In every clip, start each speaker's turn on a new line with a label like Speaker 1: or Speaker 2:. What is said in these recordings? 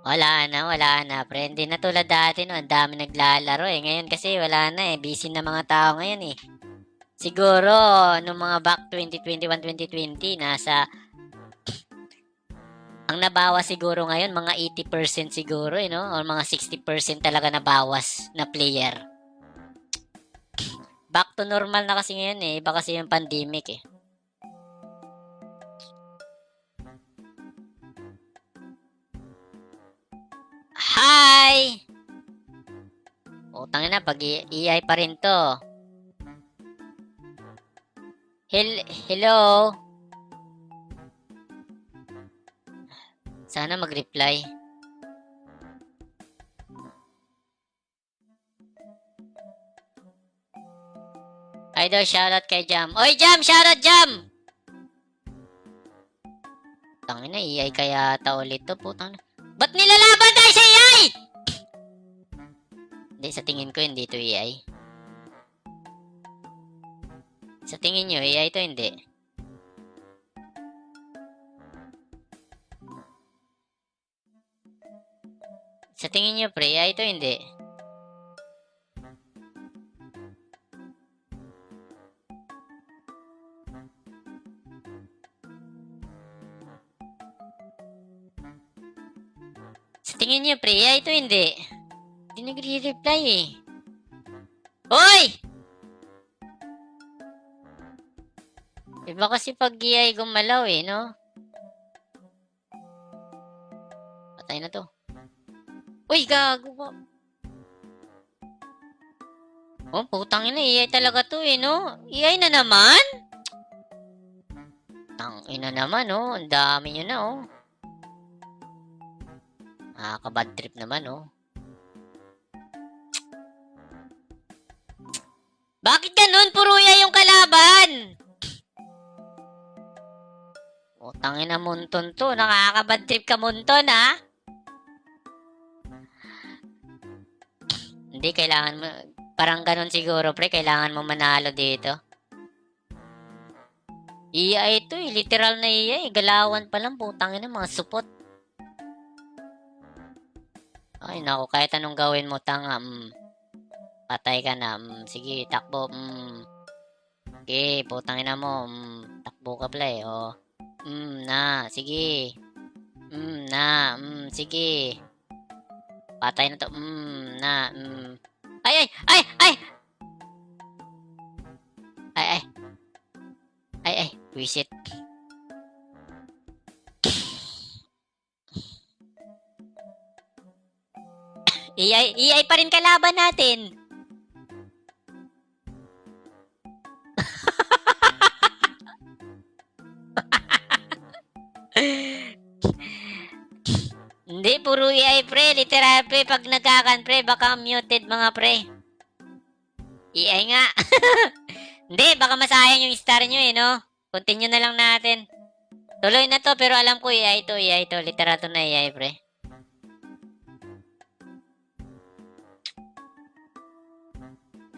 Speaker 1: Wala na, wala na, pre. Hindi na tulad dati, no. Ang dami naglalaro, eh. Ngayon kasi, wala na, eh. Busy na mga tao ngayon, eh. Siguro, nung mga back 2021-2020, nasa... Ang nabawas siguro ngayon, mga 80% siguro, eh, no? Or mga 60% talaga nabawas na player. Back to normal na kasi ngayon, eh. Iba kasi yung pandemic, eh. Hi! Utang na, pag iay pa rin to. Hel hello? Sana mag-reply. Idol, shoutout kay Jam. Oy, Jam! Shoutout, Jam! Tangina, iay kaya ta ulit to, putang na. Ba't nilalaban tayo sa AI? Hindi, sa tingin ko hindi to AI. Sa tingin nyo, AI to hindi. Sa tingin nyo, pre, AI to hindi. Sa tingin niyo, pre, ay ito hindi. Nagre-reply eh. Hoy! Iba kasi pag ay gumalaw eh, no? Patay na to. Uy, gago ba? Oh, putang ina, iay talaga to eh, no? Iay na naman? Tang ina naman, oh. Ang dami nyo na, oh. Nakaka-bad trip naman, oh. Ganun? Puruya yung kalaban! Utangin na munton to. Nakaka-bad trip ka munton, ha? Hindi, kailangan mo... Parang ganun siguro, pre. Kailangan mo manalo dito. Iya ito, eh. Literal na iya, eh. Galawan pa lang, putangin na mga supot. Ay, naku, kahit anong gawin mo, tanga, mm. Patay ka na, mm. Sige, takbo, mm. Sige, putang ina mo, mm. Takbo ka pala eh, oh. Mm, na, sige. Mm, na, mm, sige. Patay na to, mm, na, mm. Ay, ay, ay, ay! Ay, ay. Ay, ay, wisit. Iyay, iyay pa rin kalaban natin. Hindi, puro iyay pre. Literal pre. Pag nagkakan pre, baka muted mga pre. Iyay nga. Hindi, baka masayang yung star nyo eh, no? Continue na lang natin. Tuloy na to, pero alam ko iyay to, iyay to. Literal to na iyay pre.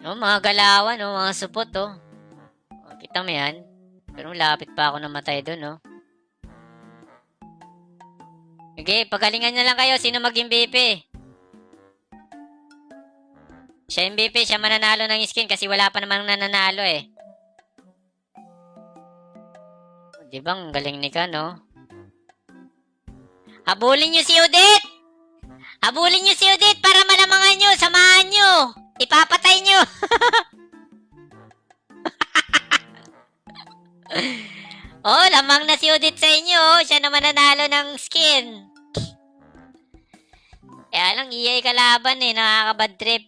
Speaker 1: No, mga galawan, no, mga supot, oh. oh kita mo yan. Pero lapit pa ako namatay doon, no. Okay, pagalingan na lang kayo. Sino maging BP? Siya BP, siya mananalo ng skin kasi wala pa namang nananalo eh. Di ba, ang galing ni ka, no? Habulin nyo si Udit! Habulin nyo si Udit para malamangan nyo, samahan nyo! Ipapatay nyo! oh, lamang na si Udit sa inyo. Siya naman nanalo ng skin. Kaya lang, iyay kalaban eh. Nakakabad trip.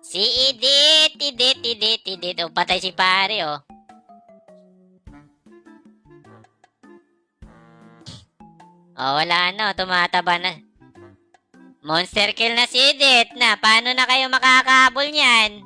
Speaker 1: Si Idit, Idit, Idit, Idit. Oh, patay si pare, oh. Oh, wala na. Tumataba na. Monster kill na si Edith na. Paano na kayo makakahabol niyan?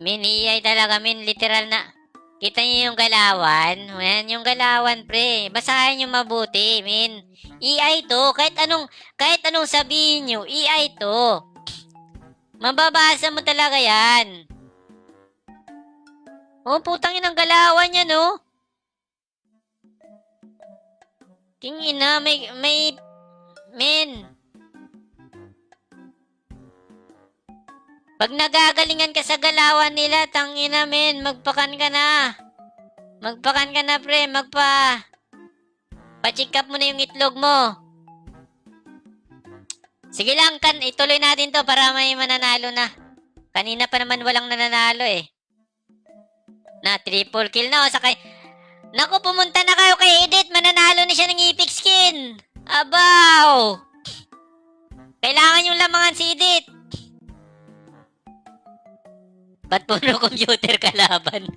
Speaker 1: Min, iay talaga, min. Literal na. Kita niyo yung galawan? Yan, yung galawan, pre. Basahin niyo mabuti, min. EI to. Kahit anong, kahit anong sabihin nyo, EI to. Mababasa mo talaga yan. Oh, putang inang galawan niya, no? Tingin na, may, may, men. Pag nagagalingan ka sa galawan nila, tangina, men, magpakan ka na. Magpakan ka na, pre, magpa... Pa-check up mo na yung itlog mo. Sige lang, kan, ituloy natin to para may mananalo na. Kanina pa naman walang nananalo eh. Na, triple kill na. O, sakay. Naku, pumunta na kayo kay Edith. Mananalo na siya ng epic skin. Abaw! Kailangan yung lamangan si Edith. Ba't puro computer kalaban?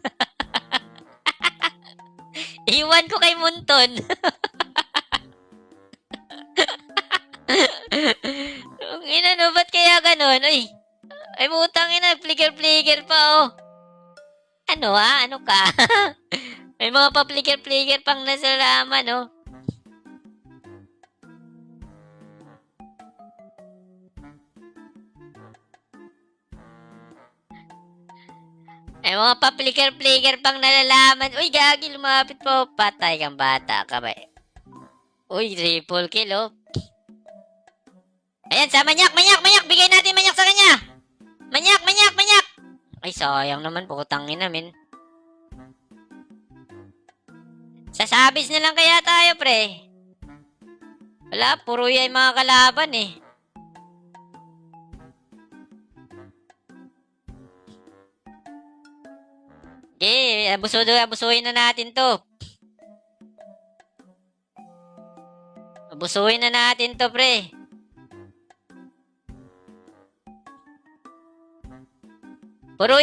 Speaker 1: Iwan ko kay Munton. Ang ina no, ba't kaya ganon? Ay, ay putang ina, flicker-flicker pa oh. Ano ha? Ano ka? May mga pa-flicker-flicker pang nasa laman oh. Ay mga pa-flicker-flicker pang nalalaman. Uy, gagi, lumapit po. Patay kang bata ka? Uy, triple kill oh. Ayan, sa manyak, manyak, manyak. Bigay natin manyak sa kanya. Manyak, manyak, manyak. Ay, sayang naman. Putang ina, min. Sasabis na lang kaya tayo, pre. Wala, puro yan mga kalaban eh. Okay, abusudo, abusuhin na natin to. Abusuhin na natin to, pre. Puro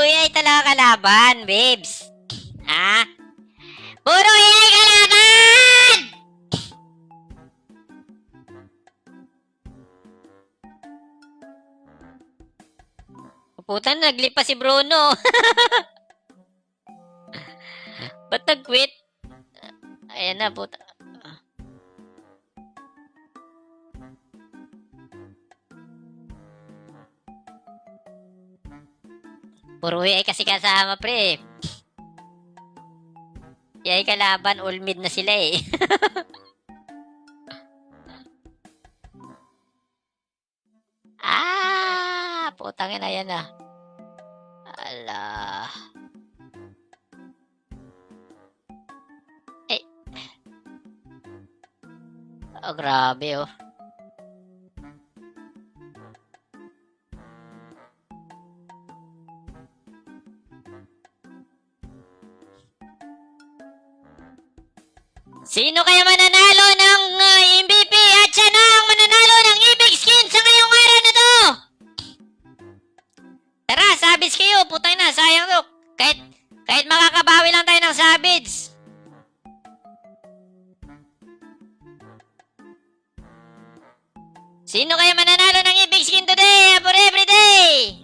Speaker 1: yay talaga kalaban, babes. Ha? Puro yay kalaban! Puta, naglipa si Bruno. Ba't nag-quit? Ayan na, puta. Puro ay kasi kasama, pre. Yay kalaban, all mid na sila eh. ah! Putang ina yan ah. Ala. Eh. Oh, grabe oh. Sino kaya mananalo ng uh, MVP at siya ang mananalo ng epic skin sa ngayong araw na to? Tara, sabits kayo. Putay na, sayang to. Kahit, kahit makakabawi lang tayo ng sabits. Sino kaya mananalo ng epic skin today for every day?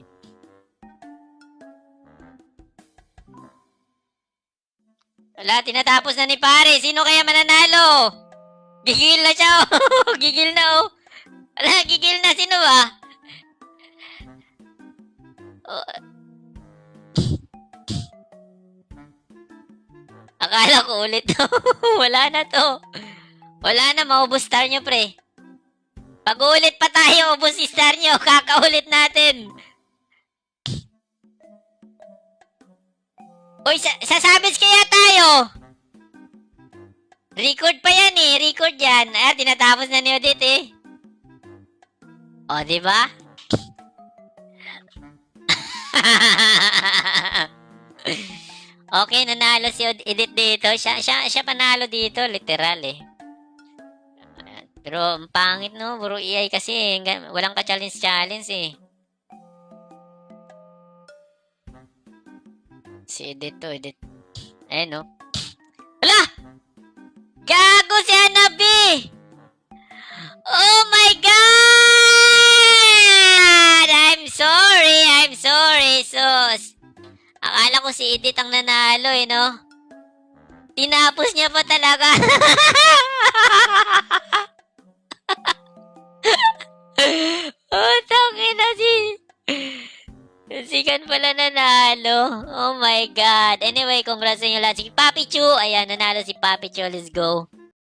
Speaker 1: Wala, tinatapos na ni pare. Sino kaya mananalo? Gigil na siya, oh. Gigil na, oh. Wala, gigil na. Sino ba? Oh. Akala ko ulit to. Wala na to. Wala na, maubos star nyo, pre. Pag ulit pa tayo, ubos si star nyo. Kakaulit natin. Uy, sa sasabits kaya tayo. Record pa yan eh. Record yan. Ah, tinatapos na ni Odette eh. O, di ba? okay, nanalo si Edith dito. Siya, siya, siya panalo dito, literal eh. Pero ang pangit no, puro EI kasi eh. Walang ka-challenge-challenge eh. Si Edith to, Edith. Ayun no. Hala! Gago si Hanabi! Oh my God! I'm sorry, I'm sorry, sus. Akala ko si Edith ang nanalo eh, no? Tinapos niya pa talaga. oh, tangin na si... Si Kan pala nanalo. Oh my God. Anyway, congrats sa inyo lahat. Si Papi Chu. Ayan, nanalo si Papi Chu. Let's go.